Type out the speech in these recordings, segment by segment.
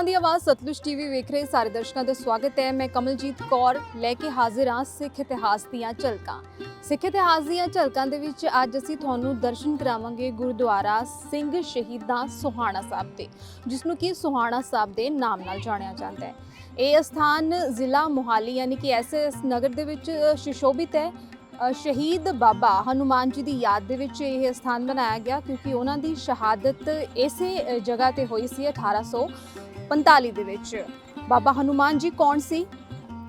ਸਿੱਖਾਂ ਦੀ ਆਵਾਜ਼ ਸਤਲੁਜ ਟੀਵੀ ਵੇਖ ਰਹੇ ਸਾਰੇ ਦਰਸ਼ਕਾਂ ਦਾ ਸਵਾਗਤ ਹੈ। ਮੈਂ ਕਮਲਜੀਤ ਕੌਰ ਲੈ ਕੇ ਹਾਜ਼ਰ ਹਾਂ ਸਿੱਖ ਇਤਿਹਾਸ ਦੀਆਂ ਝਲਕਾਂ। ਸਿੱਖ ਇਤਿਹਾਸ ਦੀਆਂ ਝਲਕਾਂ ਦੇ ਵਿੱਚ ਅੱਜ ਅਸੀਂ ਤੁਹਾਨੂੰ ਦਰਸ਼ਨ ਕਰਾਵਾਂਗੇ ਗੁਰਦੁਆਰਾ ਸਿੰਘ ਸ਼ਹੀਦਾਂ ਸੁਹਾਣਾ ਸਾਹਿਬ ਦੇ ਜਿਸ ਨੂੰ ਕਿ ਸੁਹਾਣਾ ਸਾਹਿਬ ਦੇ ਨਾਮ ਨਾਲ ਜਾਣਿਆ ਜਾਂਦਾ ਹੈ। ਇਹ ਸਥਾਨ ਜ਼ਿਲ੍ਹਾ ਮੋਹਾਲੀ, ਯਾਨੀ ਕਿ ਐਸੇ ਇਸ ਨਗਰ ਦੇ ਵਿੱਚ ਸੁਸ਼ੋਭਿਤ ਹੈ। ਸ਼ਹੀਦ ਬਾਬਾ ਹਨੂਮਾਨ ਜੀ ਦੀ ਯਾਦ ਦੇ ਵਿੱਚ ਇਹ ਸਥਾਨ ਬਣਾਇਆ ਗਿਆ ਕਿਉਂਕਿ ਉਹਨਾਂ ਦੀ ਸ਼ਹਾਦਤ ਇਸੇ ਜਗ੍ਹਾ ਤੇ ਹੋਈ ਸੀ 1845 ਦੇ ਵਿੱਚ। ਬਾਬਾ ਹਨੂਮਾਨ ਜੀ ਕੌਣ ਸੀ?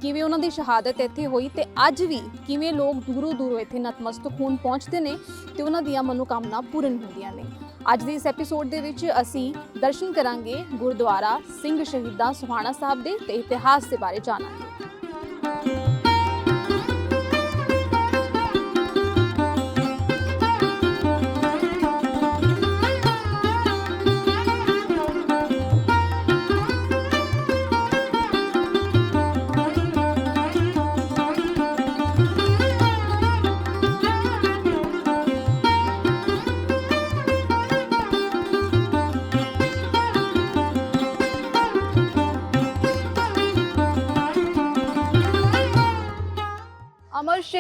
ਕਿਵੇਂ ਉਹਨਾਂ ਦੀ ਸ਼ਹਾਦਤ ਇੱਥੇ ਹੋਈ ਤੇ ਅੱਜ ਵੀ ਕਿਵੇਂ ਲੋਕ ਦੂਰੋਂ ਦੂਰੋਂ ਇੱਥੇ ਨਤਮਸਤਕ ਹੋਣ ਪਹੁੰਚਦੇ ਨੇ ਤੇ ਉਹਨਾਂ ਦੀਆਂ ਮਨੋਕਾਮਨਾ ਪੂਰਨ ਹੁੰਦੀਆਂ ਨੇ। ਅੱਜ ਦੇ ਇਸ ਐਪੀਸੋਡ ਦੇ ਵਿੱਚ ਅਸੀਂ ਦਰਸ਼ਨ ਕਰਾਂਗੇ ਗੁਰਦੁਆਰਾ ਸਿੰਘ ਸ਼ਹੀਦਾਂ ਸੁਹਾਣਾ ਸਾਹਿਬ ਦੇ ਤੇ ਇਤਿਹਾਸ ਦੇ ਬਾਰੇ ਜਾਣਾਂਗੇ।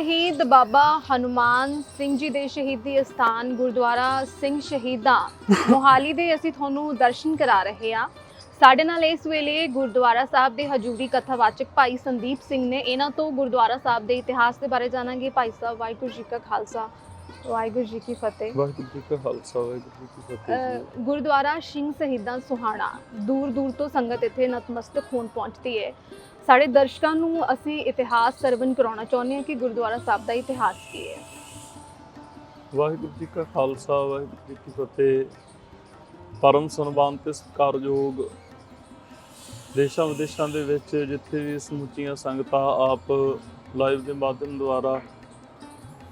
ਸ਼ਹੀਦ ਬਾਬਾ ਹਨੂਮਾਨ ਸਿੰਘ ਜੀ ਦੇ ਸ਼ਹੀਦੀ ਸਥਾਨ ਗੁਰਦੁਆਰਾ ਸਿੰਘ ਸ਼ਹੀਦਾਂ ਮੋਹਾਲੀ ਦੇ ਅਸੀਂ ਤੁਹਾਨੂੰ ਦਰਸ਼ਨ ਕਰਾ ਰਹੇ ਹਾਂ। ਸਾਡੇ ਨਾਲ ਇਸ ਵੇਲੇ ਗੁਰਦੁਆਰਾ ਸਾਹਿਬ ਦੇ ਹਜੂਰੀ ਕਥਾਵਾਚਕ ਭਾਈ ਸੰਦੀਪ ਸਿੰਘ ਨੇ। ਇਹਨਾਂ ਤੋਂ ਗੁਰਦੁਆਰਾ ਸਾਹਿਬ ਦੇ ਇਤਿਹਾਸ ਦੇ ਬਾਰੇ ਜਾਣਾਂਗੇ। ਭਾਈ ਸਾਹਿਬ ਵਾਹਿਗੁਰੂ ਜੀ ਕਾ ਖਾਲਸਾ ਵਾਹਿਗੁਰੂ ਜੀ ਕੀ ਫਤਿਹ। ਵਾਹਿਗੁਰੂ ਜੀ ਕਾ ਖਾਲਸਾ ਵਾਹਿਗੁਰੂ ਜੀ ਕੀ ਫਤਿਹ ਗੁਰਦੁਆਰਾ ਸਿੰਘ ਸ਼ਹੀਦਾਂ ਸੁਹਾਣਾ ਦੂਰ ਦੂਰ ਤੋਂ ਸੰਗਤ ਇੱਥੇ ਨਤਮਸਤਕ ਹੋਣ ਪਹੁੰਚਦੀ ਹੈ। ਸਾਡੇ ਦਰਸ਼ਕਾਂ ਨੂੰ ਅਸੀਂ ਇਤਿਹਾਸ ਸਰਵਨ ਕਰਾਉਣਾ ਚਾਹੁੰਦੇ ਹਾਂ ਕਿ ਗੁਰਦੁਆਰਾ ਸਾਹਿਬ ਦਾ ਇਤਿਹਾਸ ਕੀ ਹੈ। ਵਾਹਿਗੁਰੂ ਜੀ ਕਾ ਖਾਲਸਾ, ਵਾਹਿਗੁਰੂ ਜੀ ਕੀ ਫਤਿਹ। ਪਰਮ ਸਨਮਾਨ ਤੇ ਸਤਿਕਾਰਯੋਗ ਦੇਸ਼ਾਂ ਵਿਦੇਸ਼ਾਂ ਦੇ ਵਿੱਚ ਜਿੱਥੇ ਵੀ ਸਮੁੱਚੀਆਂ ਸੰਗਤਾਂ ਆਪ ਲਾਈਵ ਦੇ ਮਾਧਿਅਮ ਦੁਆਰਾ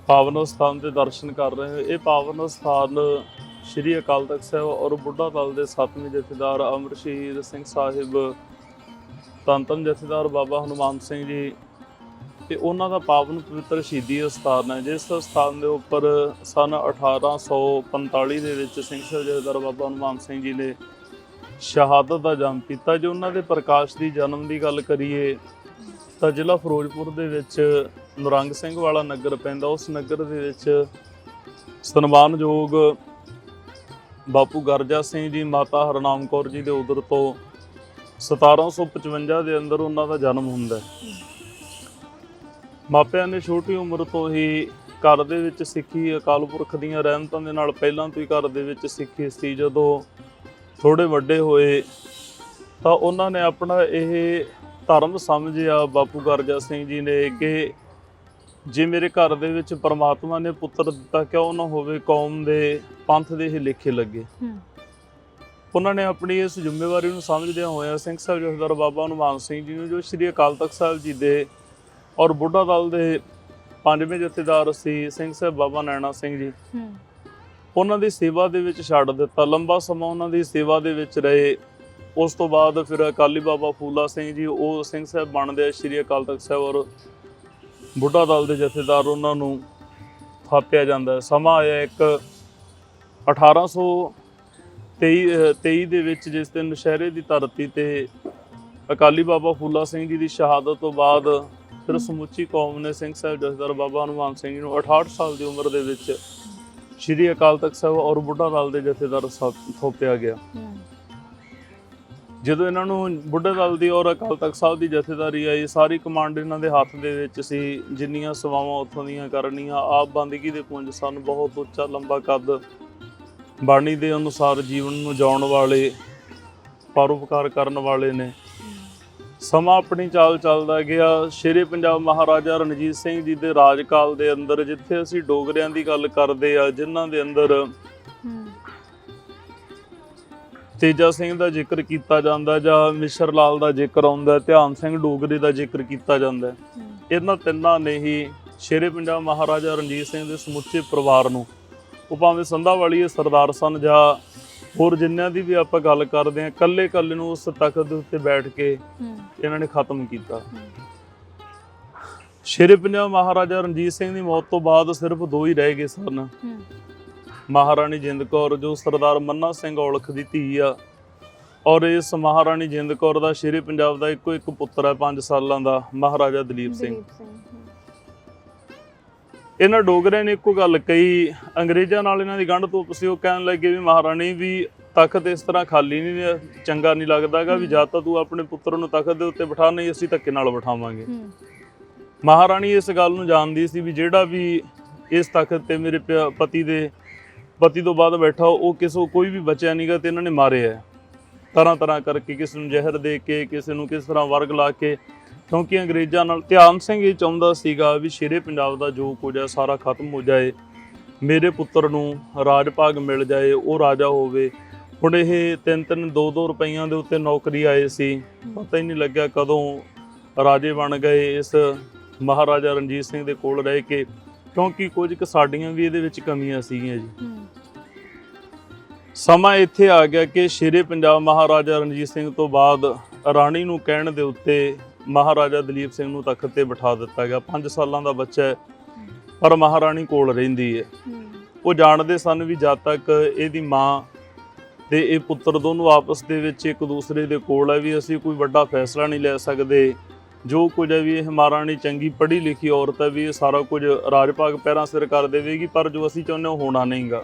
ਪਾਵਨ ਸਥਾਨ ਦੇ ਦਰਸ਼ਨ ਕਰ ਰਹੇ ਹੋ ਇਹ ਪਾਵਨ ਸਥਾਨ ਸ੍ਰੀ ਅਕਾਲ ਤਖਤ ਸਾਹਿਬ ਔਰ ਬੁੱਢਾ ਦਲ ਦੇ ਸਤਵੇਂ ਜਥੇਦਾਰ ਅਮਰ ਸ਼ਹੀਦ ਸਿੰਘ ਸਾਹਿਬ ਧੰਨ ਧੰਨ ਜਥੇਦਾਰ ਬਾਬਾ ਹਨੂਮਾਨ ਸਿੰਘ ਜੀ ਤੇ ਉਹਨਾਂ ਦਾ ਪਾਵਨ ਪਵਿੱਤਰ ਸ਼ਹੀਦੀ ਸਥਾਨ ਹੈ। ਜਿਸ ਸਥਾਨ ਦੇ ਉੱਪਰ ਸਨ 1845 ਦੇ ਵਿੱਚ ਸਿੰਘ ਸਾਹਿਬ ਜਥੇਦਾਰ ਬਾਬਾ ਹਨੂਮਾਨ ਸਿੰਘ ਜੀ ਨੇ ਸ਼ਹਾਦਤ ਦਾ ਜਨਮ ਕੀਤਾ। ਜੇ ਉਹਨਾਂ ਦੇ ਪ੍ਰਕਾਸ਼ ਦੀ ਜਨਮ ਦੀ ਗੱਲ ਕਰੀਏ ਤਾਂ ਜ਼ਿਲ੍ਹਾ ਫਿਰੋਜ਼ਪੁਰ ਦੇ ਵਿੱਚ ਨਰੰਗ ਸਿੰਘ ਵਾਲਾ ਨਗਰ ਪੈਂਦਾ। ਉਸ ਨਗਰ ਦੇ ਵਿੱਚ ਸਨਮਾਨਯੋਗ ਬਾਪੂ ਗਰਜਾ ਸਿੰਘ ਜੀ, ਮਾਤਾ ਹਰਨਾਮ ਕੌਰ ਜੀ ਦੇ ਉਦਰ ਤੋਂ 1755 ਦੇ ਅੰਦਰ ਉਹਨਾਂ ਦਾ ਜਨਮ ਹੁੰਦਾ ਹੈ। ਮਾਪਿਆਂ ਨੇ ਛੋਟੀ ਉਮਰ ਤੋਂ ਹੀ ਘਰ ਦੇ ਵਿੱਚ ਸਿੱਖੀ ਅਕਾਲ ਪੁਰਖ ਦੀਆਂ ਰਹਿਮਤਾਂ ਦੇ ਨਾਲ ਪਹਿਲਾਂ ਤੋਂ ਹੀ ਘਰ ਦੇ ਵਿੱਚ ਸਿੱਖੀ ਸੀ। ਜਦੋਂ ਥੋੜੇ ਵੱਡੇ ਹੋਏ ਤਾਂ ਉਹਨਾਂ ਨੇ ਆਪਣਾ ਇਹ ਧਰਮ ਸਮਝਿਆ। ਬਾਪੂ ਗਰਜਾ ਸਿੰਘ ਜੀ ਨੇ ਕਿ ਜੇ ਮੇਰੇ ਘਰ ਦੇ ਵਿੱਚ ਪਰਮਾਤਮਾ ਨੇ ਪੁੱਤਰ ਦਿੱਤਾ, ਕਿਉਂ ਨਾ ਹੋਵੇ ਕੌਮ ਦੇ ਪੰਥ ਦੇ ਹੀ ਲੇਖੇ ਲੱਗੇ। ਉਹਨਾਂ ਨੇ ਆਪਣੀ ਇਸ ਜ਼ਿੰਮੇਵਾਰੀ ਨੂੰ ਸਮਝਦਿਆਂ ਹੋਇਆਂ ਸਿੰਘ ਸਾਹਿਬ ਜਥੇਦਾਰ ਬਾਬਾ ਹਨੂਮਾਨ ਸਿੰਘ ਜੀ ਨੂੰ ਜੋ ਸ੍ਰੀ ਅਕਾਲ ਤਖਤ ਸਾਹਿਬ ਜੀ ਦੇ ਔਰ ਬੁੱਢਾ ਦਲ ਦੇ ਪੰਜਵੇਂ ਜਥੇਦਾਰ ਸੀ ਸਿੰਘ ਸਾਹਿਬ ਬਾਬਾ ਨੈਣਾ ਸਿੰਘ ਜੀ ਉਹਨਾਂ ਦੀ ਸੇਵਾ ਦੇ ਵਿੱਚ ਛੱਡ ਦਿੱਤਾ। ਲੰਬਾ ਸਮਾਂ ਉਹਨਾਂ ਦੀ ਸੇਵਾ ਦੇ ਵਿੱਚ ਰਹੇ। ਉਸ ਤੋਂ ਬਾਅਦ ਫਿਰ ਅਕਾਲੀ ਬਾਬਾ ਫੂਲਾ ਸਿੰਘ ਜੀ ਉਹ ਸਿੰਘ ਸਾਹਿਬ ਬਣਦੇ ਆ ਸ੍ਰੀ ਅਕਾਲ ਤਖਤ ਸਾਹਿਬ ਔਰ ਬੁੱਢਾ ਦਲ ਦੇ ਜਥੇਦਾਰ ਉਹਨਾਂ ਨੂੰ ਥਾਪਿਆ ਜਾਂਦਾ ਸਮਾਂ ਆਇਆ ਇੱਕ 1800 ਤੇਈ 23 ਦੇ ਵਿੱਚ ਜਿਸ ਦਿਨ ਨਸ਼ਹਿਰੇ ਦੀ ਧਰਤੀ ਤੇ ਅਕਾਲੀ ਬਾਬਾ ਫੂਲਾ ਸਿੰਘ ਜੀ ਦੀ ਸ਼ਹਾਦਤ ਤੋਂ ਬਾਅਦ ਫਿਰ ਸਮੁੱਚੀ ਕੌਮ ਨੇ ਸਿੰਘ ਸਾਹਿਬ ਜਸਦਰ ਬਾਬਾ ਹਨੂਮਾਨ ਸਿੰਘ ਜੀ ਨੂੰ 68 ਸਾਲ ਦੀ ਉਮਰ ਦੇ ਵਿੱਚ ਸ਼੍ਰੀ ਅਕਾਲ ਤਖਤ ਸਾਹਿਬ ਔਰ ਬੁੱਢਾ ਦਲ ਦੇ ਜਥੇਦਾਰ ਥੋਪਿਆ ਗਿਆ। ਜਦੋਂ ਇਹਨਾਂ ਨੂੰ ਬੁੱਢਾ ਦਲ ਦੀ ਔਰ ਅਕਾਲ ਤਖਤ ਸਾਹਿਬ ਦੀ ਜਥੇਦਾਰੀ ਆਈ ਸਾਰੀ ਕਮਾਂਡ ਇਹਨਾਂ ਦੇ ਹੱਥ ਦੇ ਵਿੱਚ ਸੀ। ਜਿੰਨੀਆਂ ਸਵਾਵਾਂ ਉੱਥੋਂ ਦੀਆਂ ਕਰਨੀਆਂ ਆਪ ਬੰਦਗੀ ਦੇ ਪੁੰਜ ਸਨ ਬਹੁਤ ਉੱਚਾ ਲੰਬਾ ਕੱਦ ਬਾਣੀ ਦੇ ਅਨੁਸਾਰ ਜੀਵਨ ਨੂੰ ਜਿਉਣ ਵਾਲੇ, ਪਰਉਪਕਾਰ ਕਰਨ ਵਾਲੇ ਨੇ। ਸਮਾਂ ਆਪਣੀ ਚਾਲ ਚੱਲਦਾ ਗਿਆ। ਸ਼ੇਰੇ ਪੰਜਾਬ ਮਹਾਰਾਜਾ ਰਣਜੀਤ ਸਿੰਘ ਜੀ ਦੇ ਰਾਜਕਾਲ ਦੇ ਅੰਦਰ, ਜਿੱਥੇ ਅਸੀਂ ਡੋਗਰਿਆਂ ਦੀ ਗੱਲ ਕਰਦੇ ਆ, ਜਿਨ੍ਹਾਂ ਦੇ ਅੰਦਰ ਤੇਜਾ ਸਿੰਘ ਦਾ ਜ਼ਿਕਰ ਕੀਤਾ ਜਾਂਦਾ ਜਾਂ ਮਿਸ਼ਰ ਲਾਲ ਦਾ ਜ਼ਿਕਰ ਆਉਂਦਾ, ਧਿਆਨ ਸਿੰਘ ਡੋਗਰੇ ਦਾ ਜ਼ਿਕਰ ਕੀਤਾ ਜਾਂਦਾ ਇਹਨਾਂ ਤਿੰਨਾਂ ਨੇ ਹੀ ਸ਼ੇਰੇ ਪੰਜਾਬ ਮਹਾਰਾਜਾ ਰਣਜੀਤ ਸਿੰਘ ਦੇ ਸਮੁੱਚੇ ਪਰਿਵਾਰ ਨੂੰ ਉਹ ਭਾਵੇਂ ਸੰਧਾ ਵਾਲੀ ਸਰਦਾਰ ਸਨ ਜਾਂ ਹੋਰ ਜਿੰਨਿਆਂ ਦੀ ਵੀ ਆਪਾਂ ਗੱਲ ਕਰਦੇ ਆ ਕੱਲੇ ਕੱਲੇ ਨੂੰ ਉਸ ਤਖਤ ਦੇ ਉੱਤੇ ਬੈਠ ਕੇ ਇਹਨਾਂ ਨੇ ਖਤਮ ਕੀਤਾ। ਸ਼ੇਰੇ ਪੰਜਾਬ ਮਹਾਰਾਜਾ ਰਣਜੀਤ ਸਿੰਘ ਦੀ ਮੌਤ ਤੋਂ ਬਾਅਦ ਸਿਰਫ ਦੋ ਹੀ ਰਹਿ ਗਏ ਸਨ। ਮਹਾਰਾਣੀ ਜਿੰਦ ਕੌਰ ਜੋ ਸਰਦਾਰ ਮੰਨਾ ਸਿੰਘ ਔਲਖ ਦੀ ਧੀ ਆ ਔਰ ਇਸ ਮਹਾਰਾਣੀ ਜਿੰਦ ਕੌਰ ਦਾ ਸ਼ੇਰੇ ਪੰਜਾਬ ਦਾ ਇੱਕੋ ਇੱਕ ਪੁੱਤਰ ਹੈ 5 ਸਾਲਾਂ ਦਾ ਮਹਾਰਾਜਾ ਦਲੀਪ ਸਿੰਘ। ਇਹਨਾਂ ਡੋਗਰਿਆਂ ਨੇ ਇੱਕੋ ਗੱਲ ਕਹੀ ਅੰਗਰੇਜ਼ਾਂ ਨਾਲ ਇਹਨਾਂ ਦੀ ਗੰਢ ਤੋਂ ਸੀ ਉਹ ਕਹਿਣ ਲੱਗੇ ਵੀ ਮਹਾਰਾਣੀ ਵੀ ਤਖਤ ਇਸ ਤਰ੍ਹਾਂ ਖਾਲੀ ਨਹੀਂ ਚੰਗਾ ਨਹੀਂ ਲੱਗਦਾਗਾ ਵੀ। ਜਾਂ ਤਾਂ ਤੂੰ ਆਪਣੇ ਪੁੱਤਰ ਨੂੰ ਤਖਤ ਦੇ ਉੱਤੇ ਬਿਠਾ ਨਹੀਂ ਅਸੀਂ ਧੱਕੇ ਨਾਲ ਬਿਠਾਵਾਂਗੇ ਮਹਾਰਾਣੀ ਇਸ ਗੱਲ ਨੂੰ ਜਾਣਦੀ ਸੀ ਵੀ ਜਿਹੜਾ ਵੀ ਇਸ ਤਖਤ ਤੇ ਮੇਰੇ ਪਤੀ ਦੇ ਪਤੀ ਤੋਂ ਬਾਅਦ ਬੈਠਾ ਉਹ ਕਿਸੇ ਕੋਈ ਵੀ ਬਚਿਆ ਨਹੀਂਗਾ ਤੇ ਇਹਨਾਂ ਨੇ ਮਾਰਿਆ। ਤਰ੍ਹਾਂ ਤਰ੍ਹਾਂ ਕਰਕੇ ਕਿਸੇ ਨੂੰ ਜ਼ਹਿਰ ਦੇ ਕੇ ਕਿਸੇ ਨੂੰ ਕਿਸ ਤਰ੍ਹਾਂ ਵਰਗ ਲਾ ਕੇ ਕਿਉਂਕਿ ਅੰਗਰੇਜ਼ਾਂ ਨਾਲ ਧਿਆਨ ਸਿੰਘ ਇਹ ਚਾਹੁੰਦਾ ਸੀਗਾ ਵੀ ਸ਼ੇਰੇ ਪੰਜਾਬ ਦਾ ਜੋ ਕੁਝ ਹੈ ਸਾਰਾ ਖਤਮ ਹੋ ਜਾਏ। ਮੇਰੇ ਪੁੱਤਰ ਨੂੰ ਰਾਜ ਭਾਗ ਮਿਲ ਜਾਏ ਉਹ ਰਾਜਾ ਹੋਵੇ। ਹੁਣ ਇਹ ਤਿੰਨ ਤਿੰਨ ਦੋ ਦੋ ਰੁਪਈਆਂ ਦੇ ਉੱਤੇ ਨੌਕਰੀ ਆਏ ਸੀ। ਪਤਾ ਹੀ ਨਹੀਂ ਲੱਗਿਆ ਕਦੋਂ ਰਾਜੇ ਬਣ ਗਏ ਇਸ ਮਹਾਰਾਜਾ ਰਣਜੀਤ ਸਿੰਘ ਦੇ ਕੋਲ ਰਹਿ ਕੇ। ਕਿਉਂਕਿ ਕੁਝ ਕੁ ਸਾਡੀਆਂ ਵੀ ਇਹਦੇ ਵਿੱਚ ਕਮੀਆਂ ਸੀਗੀਆਂ ਜੀ। ਸਮਾਂ ਇੱਥੇ ਆ ਗਿਆ ਕਿ ਸ਼ੇਰੇ ਪੰਜਾਬ ਮਹਾਰਾਜਾ ਰਣਜੀਤ ਸਿੰਘ ਤੋਂ ਬਾਅਦ ਰਾਣੀ ਨੂੰ ਕਹਿਣ ਦੇ ਉੱਤੇ ਮਹਾਰਾਜਾ ਦਲੀਪ ਸਿੰਘ ਨੂੰ ਤਖਤ ਤੇ ਬਿਠਾ ਦਿੱਤਾ ਗਿਆ। 5 ਸਾਲਾਂ ਦਾ ਬੱਚਾ ਹੈ ਪਰ ਮਹਾਰਾਣੀ ਕੋਲ ਰਹਿੰਦੀ ਹੈ। ਉਹ ਜਾਣਦੇ ਸਨ ਵੀ ਜਦ ਤੱਕ ਇਹਦੀ ਮਾਂ ਤੇ ਇਹ ਪੁੱਤਰ ਦੋਨੋਂ ਆਪਸ ਦੇ ਵਿੱਚ ਇੱਕ ਦੂਸਰੇ ਦੇ ਕੋਲ ਹੈ ਵੀ ਅਸੀਂ ਕੋਈ ਵੱਡਾ ਫੈਸਲਾ ਨਹੀਂ ਲੈ ਸਕਦੇ। ਜੋ ਕੁਝ ਹੈ ਵੀ ਇਹ ਮਹਾਰਾਣੀ ਚੰਗੀ ਪੜ੍ਹੀ ਲਿਖੀ ਔਰਤ ਹੈ ਵੀ ਇਹ ਸਾਰਾ ਕੁਝ ਰਾਜ ਭਾਗ ਪੈਰਾਂ ਸਿਰ ਕਰ ਦੇਵੇਗੀ ਪਰ ਜੋ ਅਸੀਂ ਚਾਹੁੰਦੇ ਹਾਂ ਉਹ ਹੋਣਾ ਨਹੀਂਗਾ।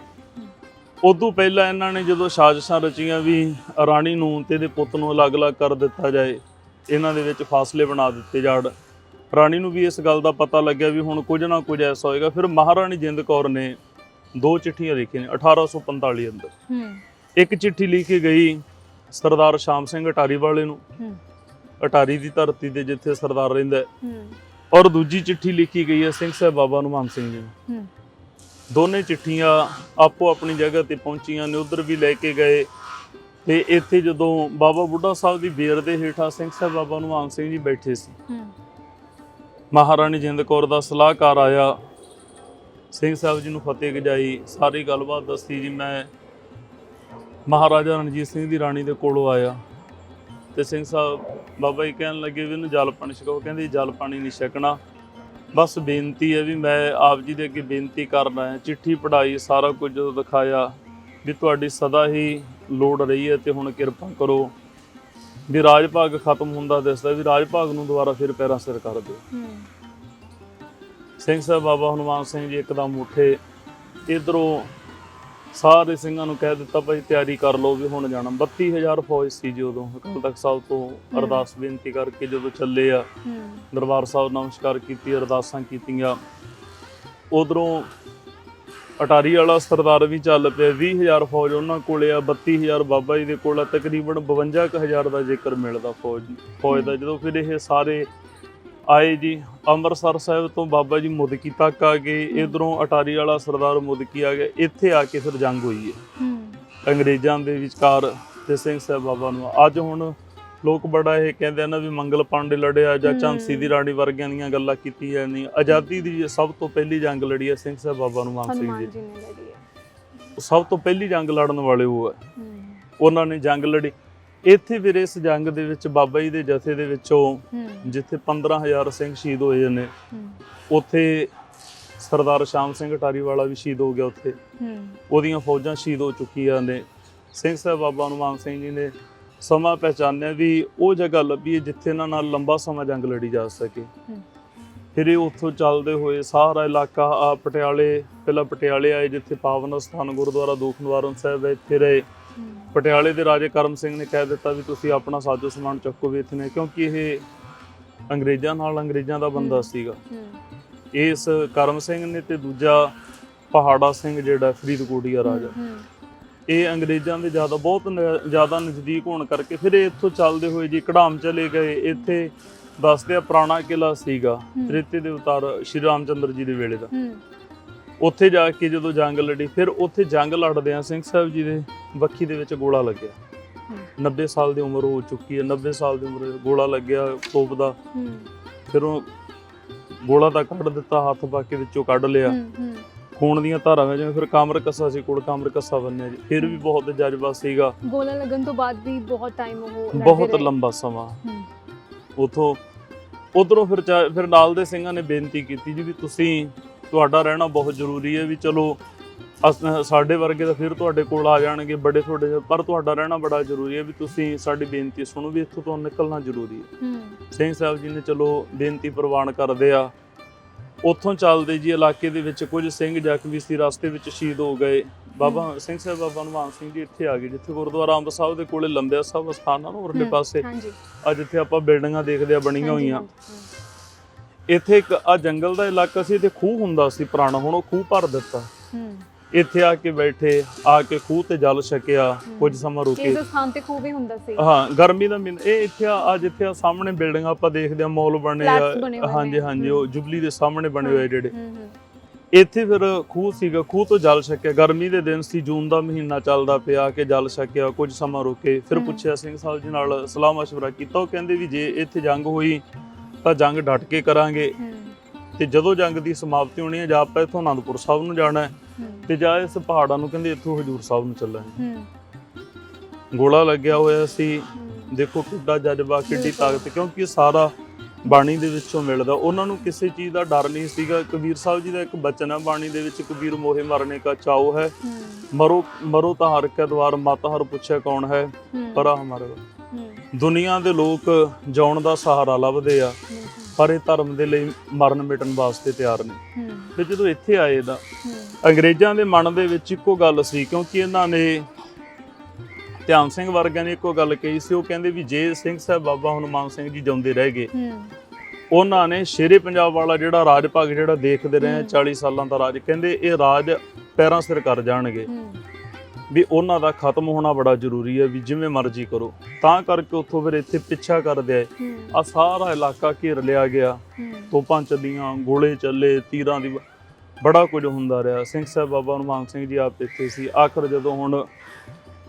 ਉਦੋਂ ਪਹਿਲਾਂ ਇਹਨਾਂ ਨੇ ਜਦੋਂ ਸਾਜ਼ਿਸ਼ਾਂ ਰਚੀਆਂ ਵੀ ਰਾਣੀ ਨੂੰ ਤੇ ਇਹਦੇ ਪੁੱਤ ਨੂੰ ਅਲੱਗ-ਅਲੱਗ ਕਰ ਦਿੱਤਾ ਜਾਏ ਇਹਨਾਂ ਦੇ ਵਿੱਚ ਫਾਸਲੇ ਬਣਾ ਦਿੱਤੇ ਜਾਣ। ਰਾਣੀ ਨੂੰ ਵੀ ਇਸ ਗੱਲ ਦਾ ਪਤਾ ਲੱਗਿਆ ਵੀ ਹੁਣ ਕੁਝ ਨਾ ਕੁਝ ਐਸਾ ਹੋਏਗਾ। ਫਿਰ ਮਹਾਰਾਣੀ ਜਿੰਦ ਕੌਰ ਨੇ ਦੋ ਚਿੱਠੀਆਂ ਲਿਖੀਆਂ ਨੇ 1845 ਅੰਦਰ। ਹਮ, ਇੱਕ ਚਿੱਠੀ ਲਿਖ ਕੇ ਗਈ ਸਰਦਾਰ ਸ਼ਾਮ ਸਿੰਘ ਅਟਾਰੀ ਵਾਲੇ ਨੂੰ। ਹਮ, ਅਟਾਰੀ ਦੀ ਧਰਤੀ ਤੇ ਜਿੱਥੇ ਸਰਦਾਰ ਰਹਿੰਦਾ ਹੈ। ਔਰ ਦੂਜੀ ਚਿੱਠੀ ਲਿਖੀ ਗਈ ਹੈ ਸਿੰਘ ਸਾਹਿਬ ਬਾਬਾ ਹਨੂਮਾਨ ਸਿੰਘ ਜੀ ਨੂੰ। ਹਮ, ਦੋਨੇ ਚਿੱਠੀਆਂ ਆਪੋ ਆਪਣੀ ਜਗ੍ਹਾ ਤੇ ਪਹੁੰਚੀਆਂ ਨੇ। ਉਧਰ ਵੀ ਲੈ ਕੇ ਗਏ। ਤੇ ਇੱਥੇ ਜਦੋਂ ਬਾਬਾ ਬੁੱਢਾ ਸਾਹਿਬ ਦੀ ਬੇਰ ਦੇ ਹੇਠਾਂ ਸਿੰਘ ਸਾਹਿਬ ਬਾਬਾ ਹਨੂਮਾਨ ਸਿੰਘ ਜੀ ਬੈਠੇ ਸੀ। ਮਹਾਰਾਣੀ ਜਿੰਦ ਕੌਰ ਦਾ ਸਲਾਹਕਾਰ ਆਇਆ। ਸਿੰਘ ਸਾਹਿਬ ਜੀ ਨੂੰ ਫਤਿਹ ਗਜਾਈ। ਸਾਰੀ ਗੱਲਬਾਤ ਦੱਸੀ ਜੀ ਮੈਂ। ਮਹਾਰਾਜਾ ਰਣਜੀਤ ਸਿੰਘ ਦੀ ਰਾਣੀ ਦੇ ਕੋਲੋਂ ਆਇਆ। ਤੇ ਸਿੰਘ ਸਾਹਿਬ ਬਾਬਾ ਜੀ ਕਹਿਣ ਲੱਗੇ ਵੀ ਇਹਨੂੰ ਜਲ ਪਾਣੀ ਛਕਾਓ। ਕਹਿੰਦੇ ਜਲ ਪਾਣੀ ਨਹੀਂ ਛਕਣਾ। ਬਸ ਬੇਨਤੀ ਹੈ ਵੀ ਮੈਂ ਆਪ ਜੀ ਦੇ ਅੱਗੇ ਬੇਨਤੀ ਕਰਨਾ ਹੈ ਚਿੱਠੀ ਪੜਾਈ ਸਾਰਾ ਕੁਝ ਜਦੋਂ ਦਿਖਾਇਆ। ਵੀ ਤੁਹਾਡੀ ਸਦਾ ਹੀ ਲੋੜ ਰਹੀ ਹੈ ਤੇ ਹੁਣ ਕਿਰਪਾ ਕਰੋ ਵੀ ਰਾਜ ਭਾਗ ਖਤਮ ਹੁੰਦਾ ਦਿਸਦਾ ਵੀ ਰਾਜ ਭਾਗ ਨੂੰ ਦੁਬਾਰਾ ਫਿਰ ਪੈਰਾਂ ਸਿਰ ਕਰ ਦਿਓ। ਸਿੰਘ ਸਾਹਿਬ ਬਾਬਾ ਹਨੂਮਾਨ ਸਿੰਘ ਜੀ ਇੱਕਦਮ ਉੱਠੇ। ਇਧਰੋਂ ਸਾਰੇ ਸਿੰਘਾਂ ਨੂੰ ਕਹਿ ਦਿੱਤਾ ਭਾਈ ਤਿਆਰੀ ਕਰ ਲਓ ਵੀ ਹੁਣ ਜਾਣਾ। 32000 ਫੌਜ ਸੀ ਜੀ ਉਦੋਂ। ਅਕਾਲ ਤਖਤ ਸਾਹਿਬ ਤੋਂ ਅਰਦਾਸ ਬੇਨਤੀ ਕਰਕੇ ਜਦੋਂ ਚੱਲੇ ਆ, ਦਰਬਾਰ ਸਾਹਿਬ ਨਮਸਕਾਰ ਕੀਤੀ, ਅਰਦਾਸਾਂ ਕੀਤੀਆਂ। ਉਧਰੋਂ ਅਟਾਰੀ ਵਾਲਾ ਸਰਦਾਰ ਵੀ ਚੱਲ ਪਿਆ 20000 ਫੌਜ ਉਹਨਾਂ ਕੋਲੇ ਆ 32000 ਬਾਬਾ ਜੀ ਦੇ ਕੋਲ ਆ ਤਕਰੀਬਨ 52000 ਦਾ ਜ਼ਿਕਰ ਮਿਲਦਾ ਫੌਜ ਫੌਜ ਦਾ। ਜਦੋਂ ਫਿਰ ਇਹ ਸਾਰੇ ਆਏ ਜੀ ਅੰਮ੍ਰਿਤਸਰ ਸਾਹਿਬ ਤੋਂ ਬਾਬਾ ਜੀ ਮੁਦਕੀ ਤੱਕ ਆ ਗਏ ਇਧਰੋਂ ਅਟਾਰੀ ਵਾਲਾ ਸਰਦਾਰ ਮੁਦਕੀ ਆ ਗਿਆ ਇੱਥੇ ਆ ਕੇ ਫਿਰ ਜੰਗ ਹੋਈ ਹੈ। ਅੰਗਰੇਜ਼ਾਂ ਦੇ ਵਿਚਕਾਰ ਤੇ ਸਿੰਘ ਸਾਹਿਬ ਬਾਬਾ ਨੂੰ। ਅੱਜ ਹੁਣ ਲੋਕ ਬੜਾ ਇਹ ਕਹਿੰਦੇ ਆ ਨਾ ਵੀ ਮੰਗਲ ਪਾਂਡੇ ਲੜਿਆ ਜਾਂ। ਝਾਂਸੀ ਦੀ ਰਾਣੀ ਵਰਗਿਆਂ ਦੀਆਂ ਗੱਲਾਂ ਕੀਤੀਆਂ ਜਾਂਦੀਆਂ ਆਜ਼ਾਦੀ ਦੀ ਸਭ ਤੋਂ ਪਹਿਲੀ ਜੰਗ ਲੜੀ ਹੈ ਸਿੰਘ ਸਾਹਿਬ ਬਾਬਾ ਨੂੰ ਮਾਨ ਸਿੰਘ ਜੀ ਨੇ ਲੜੀ ਹੈ। ਸਭ ਤੋਂ ਪਹਿਲੀ ਜੰਗ ਲੜਨ ਵਾਲੇ ਉਹ ਹੈ। ਉਹਨਾਂ ਨੇ ਜੰਗ ਲੜੀ। ਇੱਥੇ ਫਿਰ ਇਸ ਜੰਗ ਦੇ ਵਿੱਚ ਬਾਬਾ ਜੀ ਦੇ ਜਥੇ ਦੇ ਵਿੱਚੋਂ ਜਿੱਥੇ 15000 ਸਿੰਘ ਸ਼ਹੀਦ ਹੋਏ ਨੇ ਉੱਥੇ ਸਰਦਾਰ ਸ਼ਾਮ ਸਿੰਘ ਅਟਾਰੀ ਵਾਲਾ ਵੀ ਸ਼ਹੀਦ ਹੋ ਗਿਆ ਉੱਥੇ। ਉਹਦੀਆਂ ਫੌਜਾਂ ਸ਼ਹੀਦ ਹੋ ਚੁੱਕੀਆਂ ਨੇ। ਸਿੰਘ ਸਾਹਿਬ ਬਾਬਾ ਹਨੂਮਾਨ ਸਿੰਘ ਜੀ ਨੇ ਸਮਾਂ ਪਹਿਚਾਨਿਆ ਵੀ ਉਹ ਜਗ੍ਹਾ ਲੱਭੀ ਹੈ ਜਿੱਥੇ ਇਹਨਾਂ ਨਾਲ ਲੰਬਾ ਸਮਾਂ ਜੰਗ ਲੜੀ ਜਾ ਸਕੇ। ਫਿਰ ਇਹ ਉੱਥੋਂ ਚੱਲਦੇ ਹੋਏ ਸਾਰਾ ਇਲਾਕਾ ਆ ਪਟਿਆਲੇ ਪਹਿਲਾਂ ਪਟਿਆਲੇ ਆਏ ਜਿੱਥੇ ਪਾਵਨ ਸਥਾਨ ਗੁਰਦੁਆਰਾ ਦੂਖ ਨਿਵਾਰਨ ਸਾਹਿਬ ਹੈ ਇੱਥੇ ਰਹੇ। ਪਟਿਆਲੇ ਦੇ ਰਾਜੇ ਕਰਮ ਸਿੰਘ ਨੇ ਕਹਿ ਦਿੱਤਾ ਵੀ ਤੁਸੀਂ ਆਪਣਾ ਸਾਜੋ ਸਮਾਨ ਚੱਕੋ ਵੀ ਇੱਥੇ ਨੇ ਕਿਉਂਕਿ ਇਹ ਅੰਗਰੇਜ਼ਾਂ ਨਾਲ ਅੰਗਰੇਜ਼ਾਂ ਦਾ ਬੰਦਾ। ਸੀਗਾ। ਇਸ ਕਰਮ ਸਿੰਘ ਨੇ ਤੇ ਦੂਜਾ ਪਹਾੜਾ ਸਿੰਘ ਜਿਹੜਾ ਫਰੀਦਕੋਟੀਆ ਰਾਜਾ। ਇਹ ਅੰਗਰੇਜ਼ਾਂ ਦੇ ਜ਼ਿਆਦਾ ਬਹੁਤ ਨ- ਜ਼ਿਆਦਾ ਨਜ਼ਦੀਕ ਹੋਣ ਕਰਕੇ ਫਿਰ ਇਹ ਇੱਥੋਂ ਚੱਲਦੇ ਹੋਏ ਜੀ ਕਢਾਮ ਚਲੇ ਗਏ। ਇੱਥੇ ਦੱਸਦੇ ਆ ਪੁਰਾਣਾ ਕਿਲਾ ਸੀਗਾ। ਤ੍ਰੇਤੇ ਦੇ ਉਤਾਰ ਸ਼੍ਰੀ ਰਾਮਚੰਦਰ ਜੀ ਦੇ ਵੇਲੇ ਦਾ। ਉੱਥੇ ਜਾ ਕੇ ਜਦੋਂ ਜੰਗ ਲੜੀ ਫਿਰ ਉੱਥੇ ਜੰਗ ਲੜਦੇ ਆ ਸਿੰਘ ਸਾਹਿਬ ਜੀ ਦੇ ਬੱਖੀ ਦੇ ਵਿੱਚ ਗੋਲਾ ਲੱਗਿਆ। ਹਮ। 90 ਸਾਲ ਦੀ ਉਮਰ ਹੋ ਚੁੱਕੀ ਹੈ 90 ਸਾਲ ਦੀ ਉਮਰ ਗੋਲਾ ਲੱਗਿਆ ਤੋਪ ਦਾ। ਫਿਰ ਉਹ ਗੋਲਾ ਤਾਂ ਕੱਢ ਦਿੱਤਾ ਹੱਥ ਪਾ ਕੇ ਵਿੱਚੋਂ ਕੱਢ ਲਿਆ। ਖੂਨ ਦੀਆਂ ਧਾਰਾਂ ਜਿਵੇਂ ਫਿਰ ਕਾਮਰ ਕੱਸਾ ਸੀ ਕੋਲ ਕਾਮਰ ਕੱਸਾ ਬੰਨਿਆ ਜੀ ਫਿਰ ਵੀ ਬਹੁਤ ਜਜ਼ਬਾ ਸੀਗਾ। ਗੋਲਾ ਲੱਗਣ ਤੋਂ ਬਾਅਦ ਵੀ ਬਹੁਤ ਟਾਈਮ ਉਹ ਲੜਦੇ ਬਹੁਤ ਰਹੇ। ਲੰਬਾ ਸਮਾਂ। ਹਮ, ਉਥੋਂ ਉਧਰੋਂ ਫਿਰ ਚਾ- ਫਿਰ ਨਾਲ ਦੇ ਸਿੰਘਾਂ ਨੇ ਬੇਨਤੀ ਕੀਤੀ ਜੀ ਵੀ ਤੁਸੀਂ ਤੁਹਾਡਾ ਰਹਿਣਾ ਬਹੁਤ ਜ਼ਰੂਰੀ ਹੈ ਵੀ ਚਲੋ ਅਸ- ਸਾਡੇ ਵਰਗੇ ਤਾਂ ਫਿਰ ਤੁਹਾਡੇ ਕੋਲ ਆ ਜਾਣਗੇ ਬੜੇ ਤੁਹਾਡੇ ਪਰ ਤੁਹਾਡਾ ਰਹਿਣਾ ਬੜਾ ਜ਼ਰੂਰੀ ਹੈ ਵੀ ਤੁਸੀਂ ਸਾਡੀ ਬੇਨਤੀ ਸੁਣੋ ਵੀ ਇੱਥੋਂ ਤੋਂ ਨਿਕਲਣਾ ਜ਼ਰੂਰੀ ਹੈ। ਹੂੰ। ਸਿੰਘ ਸਾਹਿਬ ਜੀ ਨੇ ਚਲੋ ਬੇਨਤੀ ਪ੍ਰਵਾਨ ਕਰਦੇ ਆ। ਉੱਥੋਂ ਚੱਲਦੇ ਜੀ ਇਲਾਕੇ ਦੇ ਵਿੱਚ ਕੁਝ ਸਿੰਘ ਜ਼ਖਮੀ ਸੀ ਰਸਤੇ ਵਿੱਚ ਸ਼ਹੀਦ ਹੋ ਗਏ। ਬਾਬਾ ਸਿੰਘ ਸਾਹਿਬ ਬਾਬਾ ਹਨੂਮਾਨ ਸਿੰਘ ਜੀ ਇੱਥੇ ਆ ਗਏ ਜਿੱਥੇ ਗੁਰਦੁਆਰਾ ਅੰਬ ਸਾਹਿਬ ਦੇ ਕੋਲੇ ਲੰਬਿਆ ਸਾਹਿਬ ਸਥਾਨ ਆ ਨਾ ਉਰਲੇ ਪਾਸੇ। ਹਾਂਜੀ। ਆ ਜਿੱਥੇ ਆਪਾਂ ਬਿਲਡਿੰਗਾਂ ਦੇਖਦੇ ਆ ਬਣੀਆਂ ਹੋਈਆਂ। ਇੱਥੇ ਇੱਕ ਆ ਜੰਗਲ ਦਾ ਇਲਾਕਾ ਸੀ ਤੇ ਖੂਹ ਹੁੰਦਾ ਸੀ ਪੁਰਾਣਾ ਹੁਣ ਉਹ ਖੂਹ ਭਰ ਦਿੱਤਾ। ਹੂੰ। ਇੱਥੇ ਆ ਕੇ ਬੈਠੇ ਆ ਕੇ ਖੂਹ ਤੇ ਜਲ ਛਕਿਆ ਕੁਝ ਸਮਾਂ ਰੁਕੇ। ਇਸ ਸਥਾਨ ਤੇ ਖੂਬ ਹੀ ਹੁੰਦਾ ਸੀ। ਹਾਂ ਗਰਮੀ ਦਾ ਮਹੀਨਾ ਇਹ ਇੱਥੇ ਆ ਜਿੱਥੇ ਆ ਸਾਹਮਣੇ ਬਿਲਡਿੰਗ ਆਪਾਂ ਦੇਖਦੇ ਆ ਮਾਲ ਬਣੇ ਆ। ਹਾਂਜੀ ਹਾਂਜੀ ਉਹ ਜੁਬਲੀ ਦੇ ਸਾਹਮਣੇ ਬਣੇ ਹੋਏ ਜਿਹੜੇ। ਇੱਥੇ ਫਿਰ ਖੂਹ ਸੀਗਾ ਖੂਹ ਤੋਂ ਜਲ ਛਕਿਆ। ਗਰਮੀ ਦੇ ਦਿਨ ਸੀ ਜੂਨ ਦਾ ਮਹੀਨਾ ਚੱਲਦਾ ਪਿਆ ਕਿ ਜਲ ਛਕਿਆ ਕੁਝ ਸਮਾਂ ਰੁਕੇ। ਫਿਰ। ਪੁੱਛਿਆ ਸਿੰਘ ਸਾਹਿਬ ਜੀ ਨਾਲ ਸਲਾਹ ਮਸ਼ਵਰਾ ਕੀਤਾ। ਉਹ ਕਹਿੰਦੇ ਵੀ ਜੇ ਇੱਥੇ ਜੰਗ ਹੋਈ ਤਾਂ ਜੰਗ ਡਟ ਕੇ ਕਰਾਂਗੇ। ਤੇ ਜਦੋਂ ਜੰਗ ਦੀ ਸਮਾਪਤੀ ਹੋਣੀ ਹੈ ਜਾਂ ਆਪਾਂ ਇੱਥੋਂ ਆਨੰਦਪੁਰ ਸਾਹਿਬ ਨੂੰ ਜਾਣਾ ਹੈ ਤੇ ਜਾਂ ਇਸ ਪਹਾੜਾਂ ਨੂੰ ਕਹਿੰਦੇ ਇੱਥੋਂ ਹਜੂਰ ਸਾਹਿਬ ਨੂੰ ਚੱਲਾਂਗੇ ਹੂੰ। ਗੋਲਾ ਲੱਗਿਆ ਹੋਇਆ ਸੀ। ਦੇਖੋ ਕਿੱਡਾ ਜਜ਼ਬਾ ਕਿੱਡੀ। ਤਾਕਤ ਕਿਉਂਕਿ ਇਹ ਸਾਰਾ ਬਾਣੀ ਦੇ ਵਿੱਚੋਂ ਮਿਲਦਾ। ਉਹਨਾਂ ਨੂੰ ਕਿਸੇ ਚੀਜ਼ ਦਾ ਡਰ ਨਹੀਂ ਸੀਗਾ। ਕਬੀਰ ਸਾਹਿਬ ਜੀ ਦਾ ਇੱਕ ਬਚਨ ਹੈ ਬਾਣੀ ਦੇ ਵਿੱਚ ਕਬੀਰ ਮੋਹਿ ਮਰਨੇ ਕਾ ਚਾਉ ਹੈ। ਮਰੋ ਮਰੋ ਤਾਂ ਹਰ ਕੇ ਦਵਾਰ ਮਤ ਹਰ ਪੁੱਛਿਆ ਕੌਣ ਹੈ। ਹੂੰ। ਪਰਾ ਹਮਾਰੇ ਦੁਨੀਆ ਦੇ ਲੋਕ ਜਿਉਣ ਦਾ ਸਹਾਰਾ ਲੱਭਦੇ ਆ। ਇਹ ਧਰਮ ਦੇ ਲਈ ਮਰਨ ਮਿਟਣ ਵਾਸਤੇ ਤਿਆਰ ਨੇ। ਤੇ ਜਦੋਂ ਇੱਥੇ ਆਏ ਤਾਂ ਅੰਗਰੇਜ਼ਾਂ ਦੇ ਮਨ ਦੇ ਵਿੱਚ ਇੱਕੋ ਗੱਲ ਸੀ ਕਿਉਂਕਿ ਇਹਨਾਂ ਨੇ ਧਿਆਨ ਸਿੰਘ ਵਰਗਿਆਂ ਨੇ ਇੱਕੋ ਗੱਲ ਕਹੀ ਸੀ ਉਹ ਕਹਿੰਦੇ ਵੀ ਜੇ ਸਿੰਘ ਸਾਹਿਬ ਬਾਬਾ ਹਨੂਮਾਨ ਸਿੰਘ ਜੀ ਜਿਉਂਦੇ ਰਹਿ ਗਏ ਉਹਨਾਂ ਨੇ ਸ਼ੇਰੇ ਪੰਜਾਬ ਵਾਲਾ ਜਿਹੜਾ ਰਾਜ ਭਾਗ ਜਿਹੜਾ ਦੇਖਦੇ ਰਹੇ ਆ ਹੂੰ। 40 ਸਾਲਾਂ ਦਾ ਰਾਜ ਕਹਿੰਦੇ ਇਹ ਰਾਜ ਪੈਰਾਂ ਸਿਰ ਕਰ ਜਾਣਗੇ। ਵੀ ਉਹਨਾਂ ਦਾ ਖਤਮ ਹੋਣਾ ਬੜਾ ਜ਼ਰੂਰੀ ਹੈ ਵੀ ਜਿਵੇਂ ਮਰਜ਼ੀ ਕਰੋ। ਤਾਂ ਕਰਕੇ ਉੱਥੋਂ ਫਿਰ ਇੱਥੇ ਪਿੱਛਾ ਕਰਦੇ ਆਏ ਆ ਸਾਰਾ ਇਲਾਕਾ ਘੇਰ ਲਿਆ ਗਿਆ। ਤੋਪਾਂ ਚੱਲੀਆਂ ਗੋਲੇ ਚੱਲੇ ਤੀਰਾਂ ਦੀ ਬੜਾ ਕੁਝ ਹੁੰਦਾ ਰਿਹਾ। ਸਿੰਘ ਸਾਹਿਬ ਬਾਬਾ ਹਨੂਮਾਨ ਸਿੰਘ ਜੀ ਆਪ ਇੱਥੇ ਸੀ। ਆਖਰ ਜਦੋਂ ਹੁਣ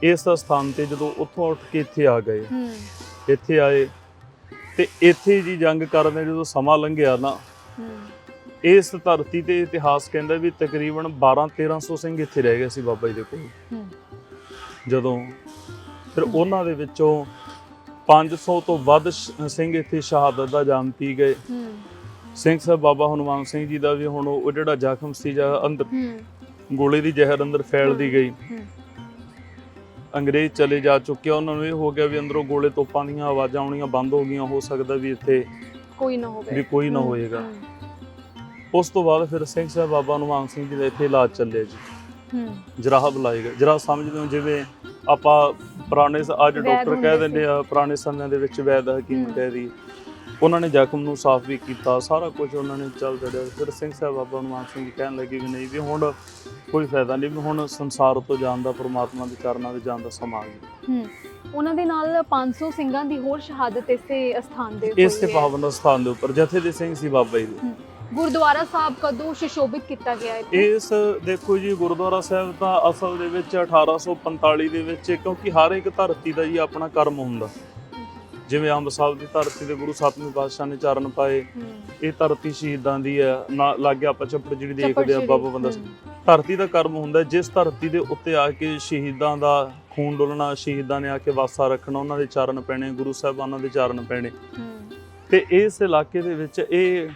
ਇਸ ਸਥਾਨ ਤੇ ਜਦੋਂ ਉੱਥੋਂ ਉੱਠ ਕੇ ਇੱਥੇ ਆ ਗਏ। ਇੱਥੇ ਆਏ ਤੇ ਇੱਥੇ ਜੀ ਜੰਗ ਕਰਦੇ ਜਦੋਂ ਸਮਾਂ ਲੰਘਿਆ ਨਾ ਇਸ ਧਰਤੀ ਤੇ ਇਤਿਹਾਸ ਕਹਿੰਦਾ ਵੀ ਤਕਰੀਬਨ 12 1300 ਸਿੰਘ ਇੱਥੇ ਰਹਿ ਗਏ ਸੀ ਬਾਬਾ ਜੀ ਦੇ ਕੋਲ। ਜਦੋਂ ਫਿਰ ਉਹਨਾਂ ਦੇ ਵਿੱਚੋਂ 500 ਤੋਂ ਵੱਧ ਸਿੰਘ ਇੱਥੇ ਸ਼ਹਾਦਤ ਦਾ ਜਾਮ ਪੀ ਗਏ। ਸਿੰਘ ਸਾਹਿਬ ਬਾਬਾ ਹਨੂਮਾਨ ਸਿੰਘ ਜੀ ਦਾ ਵੀ ਹੁਣ ਉਹ ਜਿਹੜਾ ਜ਼ਖਮ ਸੀ ਜਾਂ ਅੰਦਰ ਗੋਲੇ ਦੀ ਜ਼ਹਿਰ ਅੰਦਰ ਫੈਲਦੀ ਗਈ। ਅੰਗਰੇਜ਼ ਚਲੇ ਜਾ ਚੁੱਕੇ ਉਹਨਾਂ ਨੂੰ ਇਹ ਹੋ ਗਿਆ ਵੀ ਅੰਦਰੋਂ ਗੋਲੇ ਤੋਪਾਂ ਦੀਆਂ ਆਵਾਜ਼ਾਂ ਆਉਣੀਆਂ ਬੰਦ ਹੋ ਗਈਆਂ। ਹੋ ਸਕਦਾ ਵੀ ਇੱਥੇ ਕੋਈ ਨਾ ਹੋਵੇ। ਵੀ ਕੋਈ ਨਾ ਹੋਏਗਾ। ਉਸ ਤੋਂ ਬਾਅਦ ਫਿਰ ਸਿੰਘ ਸਾਹਿਬ ਬਾਬਾ ਹਨੂਮਾਨ ਸਿੰਘ ਜੀ ਦਾ ਇੱਥੇ ਇਲਾਜ ਚੱਲਿਆ ਜੀ। ਹੂੰ। ਜਰਾਹ ਬੁਲਾਏ ਗਏ। ਜਰਾਹ ਸਮਝਦੇ ਹੋ ਜਿਵੇਂ ਆਪਾਂ ਪੁਰਾਣੇ ਅੱਜ ਡਾਕਟਰ ਕਹਿ ਦਿੰਦੇ ਆ ਪੁਰਾਣੇ ਸਮਿਆਂ ਦੇ ਵਿੱਚ ਵੈਦ ਹਕੀਮ। ਕਹਿ ਦੀ ਉਹਨਾਂ ਨੇ ਜ਼ਖਮ ਨੂੰ ਸਾਫ਼ ਵੀ ਕੀਤਾ ਸਾਰਾ ਕੁਝ ਉਹਨਾਂ ਨੇ ਚੱਲ ਰਿਹਾ ਫਿਰ ਸਿੰਘ ਸਾਹਿਬ ਬਾਬਾ ਹਨੂਮਾਨ ਸਿੰਘ ਜੀ ਕਹਿਣ ਲੱਗੇ ਵੀ ਨਹੀਂ ਵੀ ਹੁਣ ਕੋਈ ਫਾਇਦਾ ਨਹੀਂ ਵੀ ਹੁਣ ਸੰਸਾਰ ਤੋਂ ਜਾਣ ਦਾ ਪ੍ਰਮਾਤਮਾ ਦੇ ਚਰਨਾਂ ਵਿੱਚ ਜਾਣ ਦਾ ਸਮਾਂ ਆ ਗਿਆ। ਹੂੰ। ਉਹਨਾਂ ਦੇ ਨਾਲ 500 ਸਿੰਘਾਂ ਦੀ ਹੋਰ ਸ਼ਹਾਦਤ ਇਸੇ ਅਸਥਾਨ ਦੇ ਹੋਈ ਇਸੇ। ਪਾਵਨ ਸਥਾਨ ਦੇ ਉੱਪਰ ਜਥੇ ਦੇ ਸਿੰਘ ਸੀ ਬਾਬਾ ਜੀ ਦੇ। ਗੁਰਦੁਆਰਾ ਸਾਹਿਬ ਕਦੋਂ ਸੁਸ਼ੋਭਿਤ ਕੀਤਾ ਗਿਆ ਇੱਥੇ ਇਸ ਦੇਖੋ ਜੀ ਗੁਰਦੁਆਰਾ ਸਾਹਿਬ ਤਾਂ ਅਸਲ ਦੇ ਵਿੱਚ 1845 ਦੇ ਵਿੱਚ ਕਿਉਂਕਿ ਹਰ ਇੱਕ ਧਰਤੀ ਦਾ ਜੀ ਆਪਣਾ ਕਰਮ ਹੁੰਦਾ। ਜਿਵੇਂ ਅੰਬ ਸਾਹਿਬ ਦੀ ਧਰਤੀ ਤੇ ਗੁਰੂ ਸਤਵੇਂ ਪਾਤਸ਼ਾਹ ਨੇ ਚਰਨ ਪਾਏ ਹੂੰ। ਇਹ ਧਰਤੀ ਸ਼ਹੀਦਾਂ ਦੀ ਹੈ ਨਾ ਲਾਗੇ ਆਪਾਂ ਚੱਪੜ ਜਿਹੜੀ ਦੇਖਦੇ ਆ ਬਾਬਾ ਬੰਦਾ ਸਿੰਘ ਹੂੰ, ਧਰਤੀ ਦਾ ਕਰਮ ਹੁੰਦਾ ਹੈ, ਜਿਸ ਧਰਤੀ ਦੇ ਉੱਤੇ ਆ ਕੇ ਸ਼ਹੀਦਾਂ ਦਾ ਖੂਨ ਡੋਲਣਾ ਸ਼ਹੀਦਾਂ ਨੇ ਆ ਕੇ ਵਾਸਾ ਰੱਖਣਾ ਉਹਨਾਂ ਦੇ ਚਰਨ ਪੈਣੇ ਗੁਰੂ ਸਾਹਿਬਾਨਾਂ ਦੇ ਚਰਨ ਪੈਣੇ। ਹੂੰ। ਤੇ ਇਸ ਇਲਾਕੇ ਦੇ ਵਿੱਚ ਇਹ